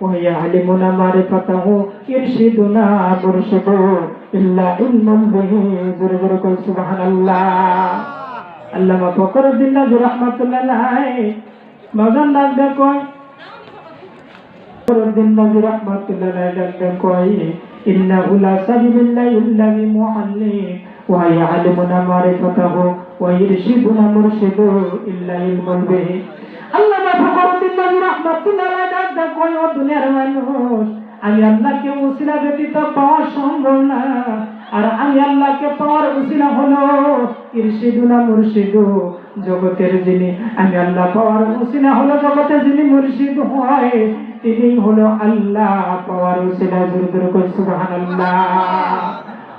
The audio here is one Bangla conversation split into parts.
ويعلمنا معرفته يرشدنا مرشد إلا علم به زرزر سبحان الله আল্লামা ফকরুদ্দিন রাজি রহমাতুল্লাহ মজান লাগবে কয় ফকরুদ্দিন রাজি রহমাতুল্লাহ লাগবে কয় إنه لا سبيل الله إلا بمعلم ويعلمنا معرفته ويرشدنا مرشد إلا علم به আল্লামা ফখরুদ্দিন নবী রাহমাতুল্লাহ আলাইহি ডাক কই ও দুনিয়ার মানুষ আমি আল্লাহকে উসিলা ব্যতীত পাওয়া সম্ভব না আর আমি আল্লাহকে পাওয়ার উসিলা হলো ইরশিদুনা মুরশিদু জগতের যিনি আমি আল্লাহ পাওয়ার উসিলা হলো জগতের যিনি মুরশিদ হয় তিনি হলো আল্লাহ পাওয়ার উসিলা জোর জোর করে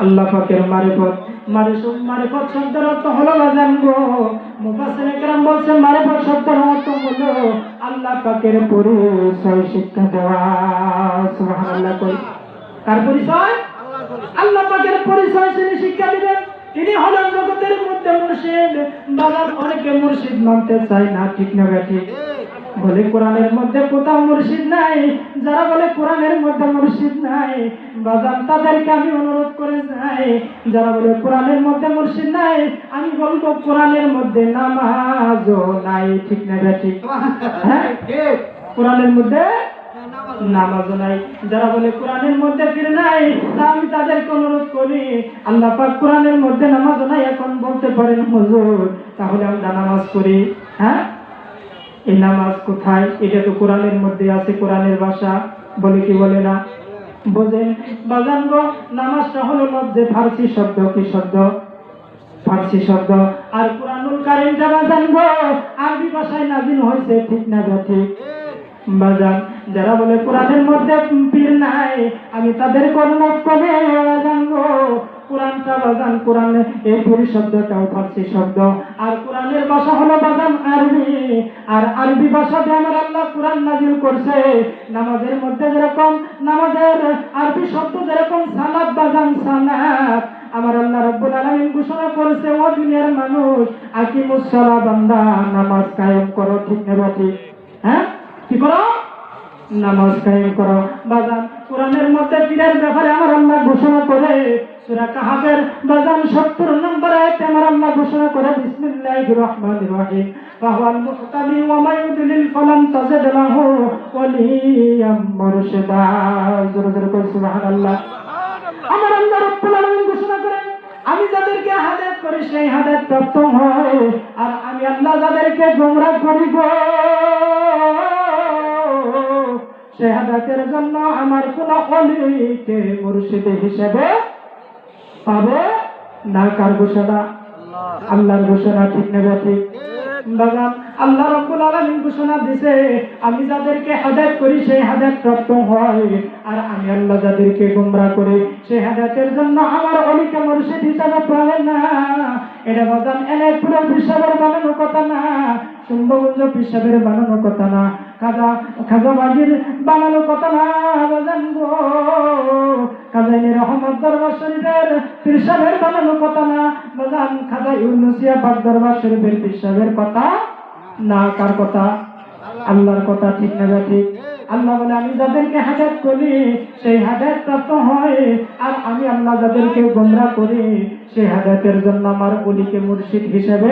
আল্লাহ পাকের মারিফত মারিফত মারিফত শব্দের অর্থ হলো বাজান গো মুফাসসির کرام বলছেন মারিফত শব্দের অর্থ হলো আল্লাহ পাকের পরিচয় শিক্ষা দেওয়া সুবহানাল্লাহ কই কার পরিচয় আল্লাহ পাকের পরিচয় তিনি শিক্ষা দিবেন তিনি হলেন জগতের মধ্যে মুর্শিদ বাজার অনেকে মুর্শিদ মানতে চায় না ঠিক না ঠিক বলে কোরআনের মধ্যে কোথাও মুর্শিদ নাই, যারা বলে কোরআনের মধ্যে মুর্শিদ নাই, বাজান তাদেরকে আমি অনুরোধ করে যাই। যারা বলে কোরআনের মধ্যে মুর্শিদ নাই, আমি বলব কোরআনের মধ্যে নামাজও নাই, ঠিক না ঠিক? হ্যাঁ? কোরআনের মধ্যে নামাজও নাই। যারা বলে কোরআনের মধ্যে ফিরে নাই, তা আমি তাদেরকে অনুরোধ করি, আল্লাহ পাক কোরআনের মধ্যে নামাজও নাই, এখন বলতে পারেন, হুজুর, তাহলে আমরা নামাজ করি হ্যাঁ? এই নামাজ কোথায়? এটা তো কোরআনের মধ্যে আছে, কোরআনের ভাষা। বলে কি বলে না? বোঝেন? বাজান গো, নামাজটা হলো লব্জে ফার্সি শব্দ, কি শব্দ? ফার্সি শব্দ। আর কোরআনুল কারিমটা বাজান গো, আরবি ভাষায় নাজিল হয়েছে, ঠিক না ঠিক? বাজান, যারা বলে কোরআনের মধ্যে পীর নাই, আমি তাদের অনুরোধ করে বাজান গো কোরআনটা বাজান, কোরআনে এই পীর শব্দটাও ফার্সি শব্দ। আর কোরআনের ভাষা হলো বাজান আরবি। আর আরবি ভাষা দিয়ে আমার আল্লাহ কোরআন নাজিল করছে। নামাজের মধ্যে যেরকম নামাজের আরবি শব্দ, যেরকম সালাদ বাজান সালাদ আমার আল্লাহ রাব্বুল আলামিন ঘোষণা করেছে, ও দুনিয়ার মানুষ, আকিমুস সালাহ বান্দা, নামাজ কায়েম করো, ঠিক না ঠিক হ্যাঁ? কি করো? নামাজ কায়েম করো। বাজান, কোরআনের মধ্যে পীরের ব্যাপারে আমার আল্লাহ ঘোষণা করে সূরা কাহাফের বাজান 70 নম্বর আয়াতে আমার আল্লাহ ঘোষণা করে, বিসমিল্লাহির রহমানির রহিম। ফাহুয়াল মুহতামি ওয়া মা ইউদলিল ফালান তাজিদ লাহু ওয়ালিয়াম মুরশিদা। জোরে জোরে কই সুবহানাল্লাহ। আমার আল্লাহ আলামিন ঘোষণা করেন, আমি যাদেরকে হাদায়াত করি, সেই হাদায়াত প্রাপ্ত হয়। আর আমি আল্লাহ যাদেরকে গোমরাহ করি গো শেহাদাতের জন্য আমার কোন অলিকে মুর্শিদ হিসেবে পাবে? না, কার ঘোষণা? আল্লাহর ঘোষণা ঠিক নেবে ঠিক বাগান আল্লাহ রব্বুল আলামিন ঘোষণা দিছে, আমি যাদেরকে হাদায়াত করি, সেই হাদায়াত প্রাপ্ত হয়। আর আমি আল্লাহ যাদেরকে গোমরা করি, সেই হাদায়াতের জন্য আমার অলিকে মুর্শিদ হিসাবে পাবে না। এটা বাগান এনে পুরো হিসাবের বানানো কথা না শুম্ভগঞ্জ পিসাবের বানানো কথা না। কথা না রহমত দরবার শরীফের কথা না বাজান। ইউনুসিয়া দরবার শরীফের কথা না, কার কথা? আল্লাহর কথা, ঠিক না ঠিক আল্লাহ বলে, আমি যাদেরকে হাজাত করি, সেই হাজাত প্রাপ্ত হয়। আর আমি আল্লাহ যাদেরকে গোমরা করি, সেই হাজাতের জন্য আমার অলিকে মুর্শিদ হিসেবে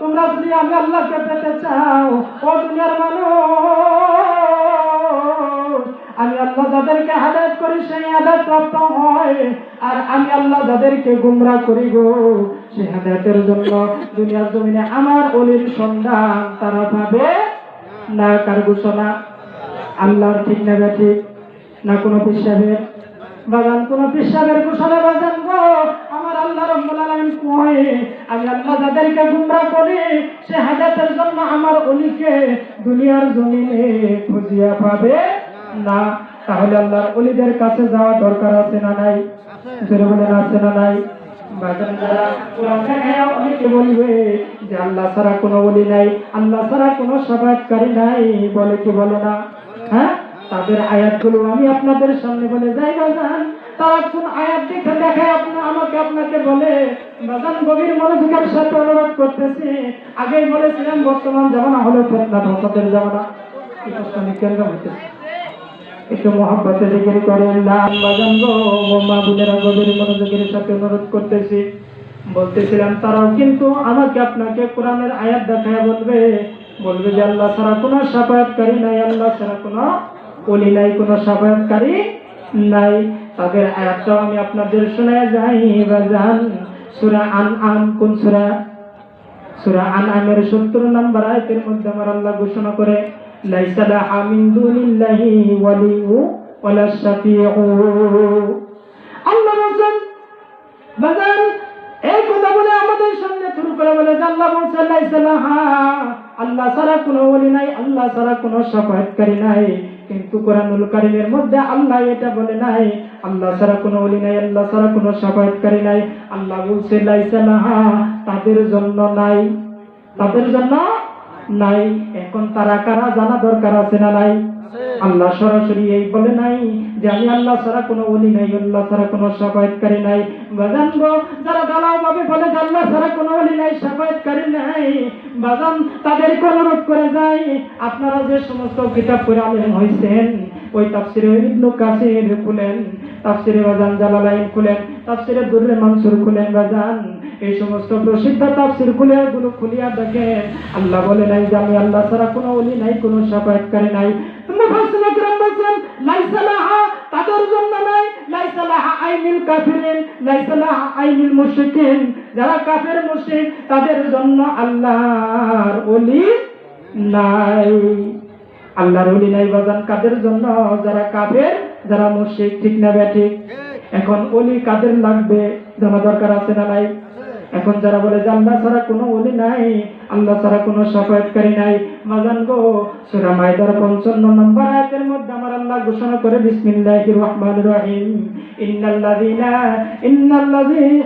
তোমরা যদি আমি আল্লাহকে পেতে চাও, ও দুনিয়ার মানুষ, আমি আল্লাহ যাদেরকে হাদায়ত করি সেই হাদায়ত প্রাপ্ত হয়। আর আমি আল্লাহ যাদেরকে গুমরা করি গো, সেই হাদায়তের জন্য দুনিয়ার জমিনে আমার অলির সন্ধান তারা পাবে না কার ঘোষণা? আল্লাহর ঠিক না ঠিক না কোনো পিসাবের? বাগান কোনো পিসাবের ঘোষণা বাজান গো আল্লাহ রব্বুল আলামিন কয়, আমি আল্লাহ যাদেরকে গুমরা করি, সে হাজাতের জন্য আমার অলিকে দুনিয়ার জমিনে খুঁজিয়া পাবে না। তাহলে আল্লাহর অলিদের কাছে যাওয়া দরকার আছে না নাই? জোরে বলেন, আছে না নাই? অনেকে বলবে যে আল্লাহ ছাড়া কোনো অলি নাই, আল্লাহ ছাড়া কোনো সাবাতকারী নাই, বলে কি বলে না? হ্যাঁ? আমি আপনাদের সামনে বলে যাই, বাজান। তারা কোন আয়াত দেখে দেখায়, আপনা আমাকে আপনাকে বলে, বাজান গভীর মনোযোগের সাথে অনুরোধ করতেছি। আগেই বলেছিলাম, বর্তমান জামানা হলো ফেতনা ধসতের জামানা। এই প্রশ্ন কেন্দ্র হইতেছে একটু মহাব্বতে জিকির করেন লাল বাজান গো মা বোনেরা গভীর মনোযোগের সাথে অনুরোধ করতেছি। বলতেছিলাম, তারাও কিন্তু আমাকে আপনাকে কোরআনের আয়াত দেখায় বলবে। বলবে যে, আল্লাহ ছাড়া কোনো সাফায়াতকারী নাই, আল্লাহ ছাড়া কোনো অলি নাই, কোনো সাফায়াতকারী নাই। তাদের আয়াতটাও আমি আপনাদের শোনায় যাই, বাজান। সুরা আন আম কোন সুরা? সুরা আন আমের সত্তর নম্বর আয়াতের মধ্যে আমার আল্লাহ ঘোষণা করে, লাইসা লাহা মিন দুনিল্লাহি ওয়ালিয়্যু ওয়ালা শাফিউ। আল্লাহ বলেন বাজান, এই কথা বলে আমাদের সামনে শুরু করে বলে আল্লাহ বলছে, লাইসা লাহা, আল্লাহ ছাড়া কোনো ওলি নাই, আল্লাহ ছাড়া কোনো সাফায়াতকারী নাই। কিন্তু কোরআনুল কারিমের মধ্যে আল্লাহ এটা বলে নাই আল্লাহ ছাড়া কোনো বলি নাই আল্লাহ ছাড়া কোনো সাফায়াতকারী নাই। আল্লাহ বলছে লাইসালাহা তাদের জন্য নাই। তাদের জন্য নাই। এখন তারা কারা জানা দরকার আছে না নাই? আল্লাহ সরাসরি এই বলে নাই যে আমি আল্লাহ ছাড়া কোনো অলি নাই, আল্লাহ ছাড়া কোনো সাফায়তকারী নাই। বাজান জানব যারা দালাল ভাবে বলে যে আল্লাহ ছাড়া কোনো অলি নাই, সাফায়তকারী নাই, বাজান, তাদেরকে অনুরোধ করে যাই। আপনারা যে সমস্ত কিতাব করে আলেন হয়েছেন ওই তাফসিরে ইবনু কাসির খুলেন, তাফসিরে বাজান জালালাইন খুলেন, তাফসিরে দুরলে মানসুর খুলেন, বাজান। এই সমস্ত প্রসিদ্ধ তাফসির খুলে গুলো খুলিয়া দেখেন আল্লাহ বলে নাই যে আমি আল্লাহ ছাড়া কোনো অলি নাই, কোনো সাফায়তকারী নাই। মুফাসসিরুল কিরাম বলেন লাইসা লাহা তাদের জন্য নাই লাইসা লাহা আইনুল কাফিরিন, লাইসা লাহা আইনুল মুশরিকিন। যারা কাফের মুশরিক, তাদের জন্য আল্লাহর ওলি নাই। আল্লাহর ওলি নাই বাজান কাদের জন্য? যারা কাফের, যারা মুশরিক, ঠিক না ঠিক? এখন ওলি কাদের লাগবে? জানা দরকার আছে না নাই? এখন যারা বলে যে আল্লাহ ছাড়া কোনো ওলি নাই, আল্লাহ ছাড়া কোনো সাফায়াতকারী নাই মাজান গো, সূরা মাইদার 55 নম্বর আয়াতের মধ্যে আমার আল্লাহ ঘোষণা করে, বিসমিল্লাহির রহমানির রহিম। ইন্নাল্লাযীনা, ইন্নাল্লাযী,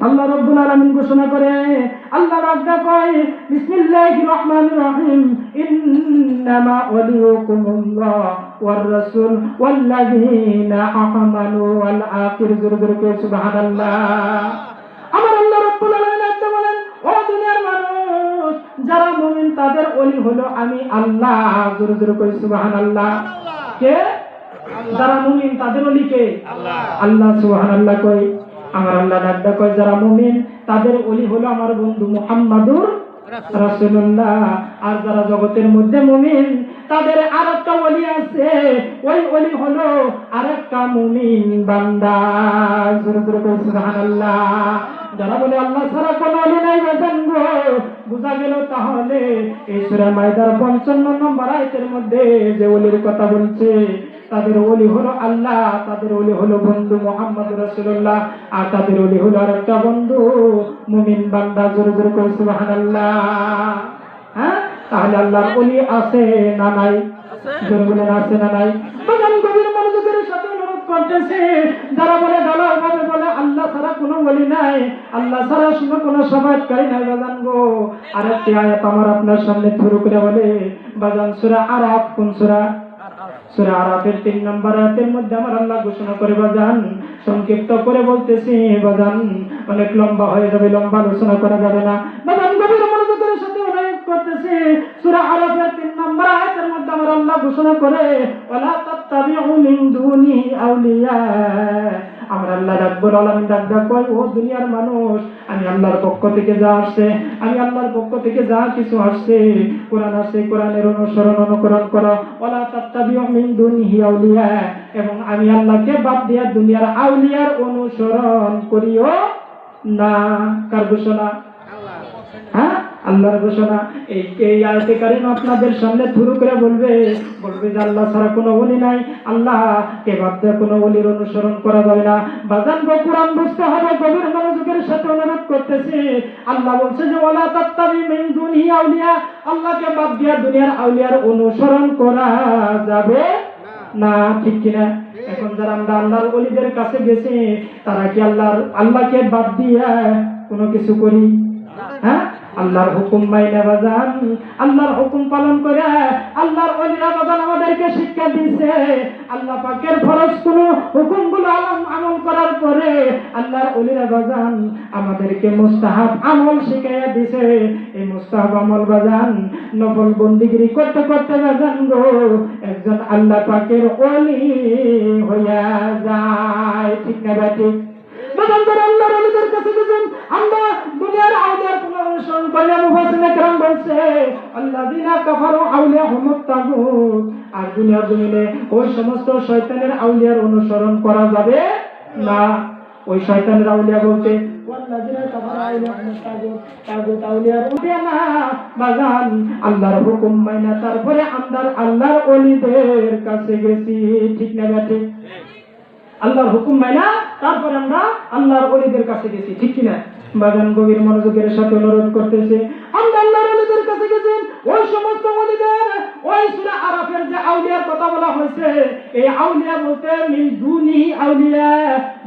আল্লাহ রব্বুল আলামিন ঘোষণা করে, আল্লাহ রাব্বা কয় বিসমিল্লাহির রহমানির রহিম। ইন্নামা ওয়ার রাসূল ওয়াল্লাযীনা আমানু ওয়াল আখির। সুবহানাল্লাহ। তাদের অলি হলো আমি আল্লাহ। জোরে জোরে কই সুবহানাল্লাহ। কে? যারা মুমিন তাদের অলি কে? আল্লাহ। সুবাহান আল্লাহ কয় কই। আমার আল্লাহ ডাক্তার কয় যারা মুমিন তাদের অলি হলো আমার বন্ধু মুহাম্মাদুর আর যারা জগতের মধ্যে মুমিন, তাদের আরেকটা ওলি আছে। ওই ওলি হলো আরেকটা মুমিন বান্দা। যারা বলে আল্লাহ ছাড়া কোনো অলি নাই বেতন গো বোঝা গেল তাহলে এই সূরা মাইদার 55 নম্বর আয়াতের মধ্যে যে ওলির কথা বলছে তাদের ওলি হলো আল্লাহ তাদের ওলি হলো বন্ধু মোহাম্মদ রাসূলুল্লাহ আর তাদের ওলি হলো আরেকটা বন্ধু মুমিন বান্দা জোরে জোরে করে সুবহানাল্লাহ। হ্যাঁ? তাহলে আল্লাহর ওলি আছে না নাই? জোরে বলেন আছে না নাই? করতেছে যারা বলে দালাল ভাবে বলে আল্লাহ ছাড়া কোনো বলি নাই আল্লাহ ছাড়া শুনে কোনো সবাইকারী নাই বাজান গো। আর একটি আয়াত আমার আপনার সামনে শুরু করে বলে বাজান সুরা আরাফ কোন সুরা? সুরা আরাফের তিন নম্বর আয়াতের মধ্যে আমার আল্লাহ ঘোষণা করে, বাজান। সংক্ষিপ্ত করে বলতেছি, বাজান। অনেক লম্বা হয়ে যাবে, লম্বা আলোচনা করা যাবে না। বাজান, গভীর মনোযোগের সাথে অনুরোধ করতেছি, সূরা আরাফের তিন নম্বর আয়াতের মধ্যে আমার আল্লাহ ঘোষণা করে, ওয়ালা তাত্তাবিউ মিন দুনি আউলিয়া। আমার আল্লাহ রাব্বুল আলামিন ডাক কয়, ও দুনিয়ার মানুষ, আমি আল্লাহর পক্ষ থেকে যা আসছে, আমি আল্লাহর পক্ষ থেকে যা কিছু আসছে, কোরআন আসছে, কোরআনের অনুসরণ, অনুকরণ করো। ওলা তাত্তাবিউ মিন দুনিহি আউলিয়া। এবং আমি আল্লাহকে বাদ দিয়া দুনিয়ার আউলিয়ার অনুসরণ করিও না। কার ঘোষণা? হ্যাঁ? আল্লাহর ঘোষণা, এই এই আয়াতে কারিম আপনাদের সামনে থুরু করে বলবে বলবে যে আল্লাহ ছাড়া কোনো বলি নাই, আল্লাহ কে ভাবতে কোনো বলির অনুসরণ করা যাবে না। বাজান কোরআন বুঝতে হবে, গভীর মনোযোগের সাথে অনুরোধ করতেছি। আল্লাহ বলছে যে, ওয়ালা তাত্তাবি মিন দুনি আউলিয়া। আল্লাহকে বাদ দিয়া দুনিয়ার আউলিয়ার অনুসরণ করা যাবে না, ঠিক কিনা? এখন যারা আমরা আল্লাহর অলিদের কাছে গেছি, তারা কি আল্লাহর, আল্লাহকে বাদ দিয়ে কোনো কিছু করি? হ্যাঁ? আল্লাহর হুকুম মাইনে বাজান, আল্লাহর হুকুম পালন করে আল্লাহর অলিরা বাজান আমাদেরকে শিক্ষা দিয়েছে। আল্লাহ পাকের ফরজ কোন হুকুমগুলো আমল করার পরে আল্লাহর অলিরা বাজান আমাদেরকে মুস্তাহাব আমল শিখাইয়া দিছে এই মুস্তাহাব আমল বাজান নফল বন্দিগিরি করতে করতে বাজান গো, একজন আল্লাহ পাকের অলি হইয়া যায়। ঠিক না ঠিক? আল্লাহর অলিদের কাছে আমরা করলে মুফাসসিরিনে কেরাম আর দুনিয়ার জমিনে ওই সমস্ত শয়তানের আউলিয়ার অনুসরণ করা যাবে না। ওই শয়তানের আউলিয়া বলতে তারপরে আমরা আল্লাহর অলিদের কাছে গেছি। ঠিক না ঠিক। আল্লাহর হুকুম মাইনা তারপর আমরা আল্লাহর অলিদের কাছে গেছি, ঠিক কিনা? বাগান গভীর মনোযোগের সাথে অনুরোধ করতেছে আমরা আল্লাহর অলিদের কাছে গেছেন ওই সমস্ত অলিদের ওই সূরা আরাফের যে আউলিয়ার কথা বলা হয়েছে এই আউলিয়া বলতে মিন দুনি আউলিয়া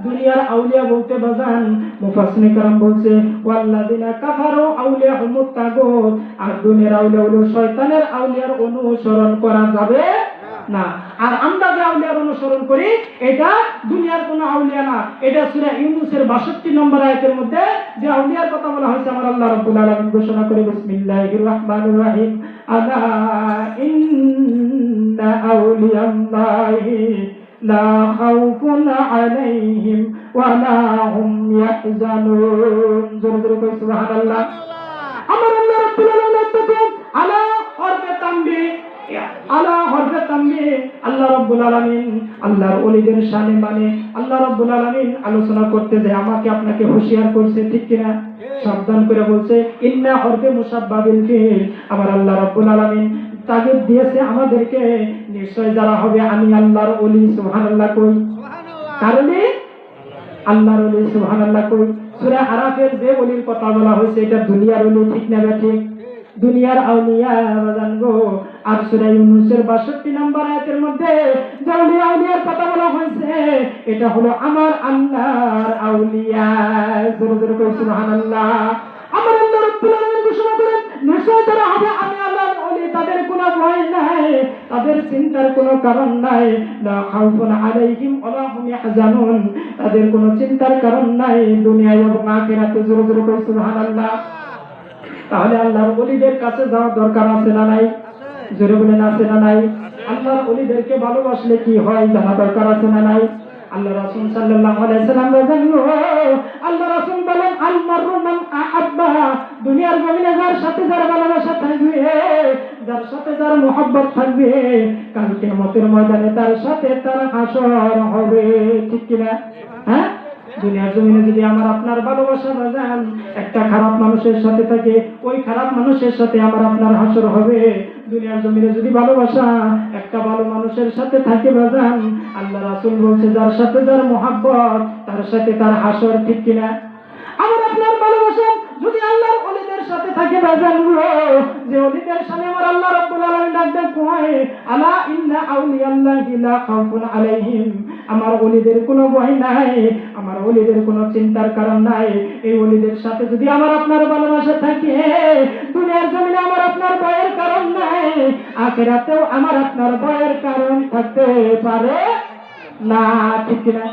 দুনিয়ার আউলিয়া বলতে বাজান মুফাসসিরিনে کرام বলছে ওয়াল্লাযিনা কাফারু আউলিয়া হুমুত তাগুত আর দুনিয়ার আউলিয়া হলো শয়তানের আউলিয়ার অনুসরণ করা যাবে না আর আমরা যে আউলিয়ার অনুসরণ করি এটা দুনিয়ার কোনো আউলিয়া না এটা সূরা ইউনূসের 62 নম্বর আয়াতের মধ্যে যে আউলিয়ার কথা বলা হয়েছে আমার আল্লাহ রাব্বুল আলামিন ঘোষণা করে বিসমিল্লাহির রহমানির রহিম। আলা ইন্না আউলিয়াল্লাহি লা খাউফুন আলাইহিম ওয়া লা হুম ইয়াহজানুন। জোরে জোরে কই সুবহানাল্লাহ। আমার আল্লাহ রাব্বুল আলামিন আলা হরফে তানবীহ আলা হরফে তানবীহ আল্লাহ রাব্বুল আলামিন আল্লাহর ওলিদের শানে মানে আল্লাহ রাব্বুল আলামিন আলোচনা করতে যে আমাকে আপনাকে হুঁশিয়ার করছে ঠিক কিনা? সাবধান করে বলছে ইন্না হরফে মুসাব্বাবিল ফিল। আমার আল্লাহ রাব্বুল আলামিন তাগিদ দিয়েছে আমাদেরকে নিশ্চয় যারা হবে আমি আল্লাহর ওলি সুবহানাল্লাহ কই। কারণে? আল্লাহর ওলি সুবহানাল্লাহ কই? সূরা আরাফের যে ওলির কথা বলা হয়েছে এটা দুনিয়ার ওলি ঠিক না ঠিক। দুনিয়ার আউলিয়া বাজান গো আর সূরা ইউনূসের 62 নম্বর আয়াতের মধ্যে আউলিয়ার কথা বলা হয়েছে, এটা হলো আমার আল্লাহর আউলিয়া। জোরে জোরে কই, সুবহানাল্লাহ। আমার আল্লাহ রাব্বুল আলামিন ঘোষণা করেন, নিশ্চয় যারা হবে আমি আল্লাহর তাদের কোনো ভয় নাই, তাদের চিন্তার কোনো কারণ নাই। লা খাউফুন আলাইহিম ওয়া হুম তাদের কোনো চিন্তার কারণ নাই দুনিয়ায় এবং আখিরাতে। জোরে জোরে কই, সুবহানাল্লাহ। তাহলে আল্লাহর অলিদের কাছে যাওয়ার দরকার আছে না নাই? জোরে বলেন আছে না নাই? আল্লাহর অলিদেরকে ভালোবাসলে কি হয়? জানা দরকার আছে না নাই? আল্লাহ রাসূল সাল্লাল্লাহু আলাইহি সাল্লাম আল্লাহ রাসূল বলেন আল মাররু মান আহাব্বা। দুনিয়ার জমিনে যার সাথে যার ভালোবাসা থাকবে, যার সাথে যার মোহাব্বত থাকবে, কাল কিয়ামতের ময়দানে তার সাথে তার হাসর হবে। ঠিক কিনা? হ্যাঁ? দুনিয়ার জমিনে যদি আমার আপনার ভালোবাসা না যান, একটা খারাপ মানুষের সাথে থাকে, ওই খারাপ মানুষের সাথে আমার আপনার হাসর হবে। দুনিয়ার জমিনে যদি ভালোবাসা একটা ভালো মানুষের সাথে থাকে বাজান আল্লাহ রাসুল বলছে, যার সাথে যার মোহাব্বত, তার সাথে তার হাসর ঠিক কিনা? আমার আপনার ভালোবাসা যদি আল্লাহর সাথে থাকে বাজানগুলো যে অলিদের সামনে আমার আল্লাহ রাব্বুল আলামিন ডাকতে কয় আলা ইন্না আউলিয়াল্লাহি লা খাউফুন আলাইহিম? আমার অলিদের কোনো ভয় নাই, আমার অলিদের কোনো চিন্তার কারণ নাই। এই অলিদের সাথে যদি আমার আপনার ভালোবাসা থাকে, দুনিয়ার জমিনে আমার আপনার ভয়ের কারণ নাই, আখেরাতেও আমার আপনার ভয়ের কারণ থাকতে পারে না, ঠিক কিনা?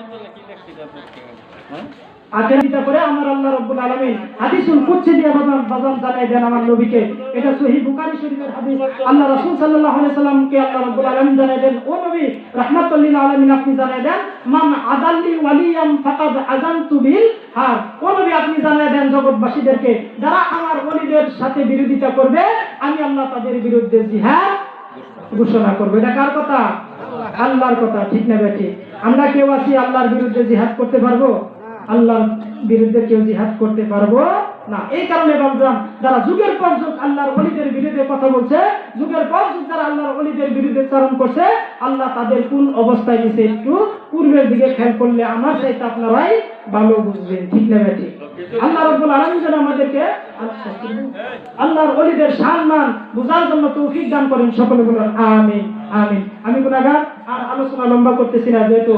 আপনি জানাই দেন জগৎবাসীদেরকে, যারা আমার ওলিদের সাথে বিরোধিতা করবে, আমি আল্লাহ তাদের বিরুদ্ধে জিহাদ ঘোষণা করব। এটা কার কথা? আল্লাহর কথা, ঠিক না বেঠি আমরা কেউ আছি আল্লাহর বিরুদ্ধে জিহাদ করতে পারব? আল্লাহর বিরুদ্ধে কেউ জিহাদ করতে পারব না। এই কারণে ভাবলাম যারা যুগের পর যুগ আল্লাহর অলিদের বিরুদ্ধে কথা বলছে, যুগের পর যুগ যারা আল্লাহর অলিদের বিরুদ্ধে চারণ করছে, আল্লাহ তাদের কোন অবস্থায় নিছে একটু পূর্বের দিকে খেয়াল করলে আমার চাইতে আপনারাই ভালো বুঝবেন। ঠিক না বেঠি আল্লাহ রব্বুল আলামিন যেন আমাদেরকে আল্লাহর অলিদের সম্মান বোঝার জন্য তৌফিক দান করেন সকলে বলেন, আমিন আমিন। আমি গুনাহগার, আর আলোচনা লম্বা করতেছি না, যেহেতু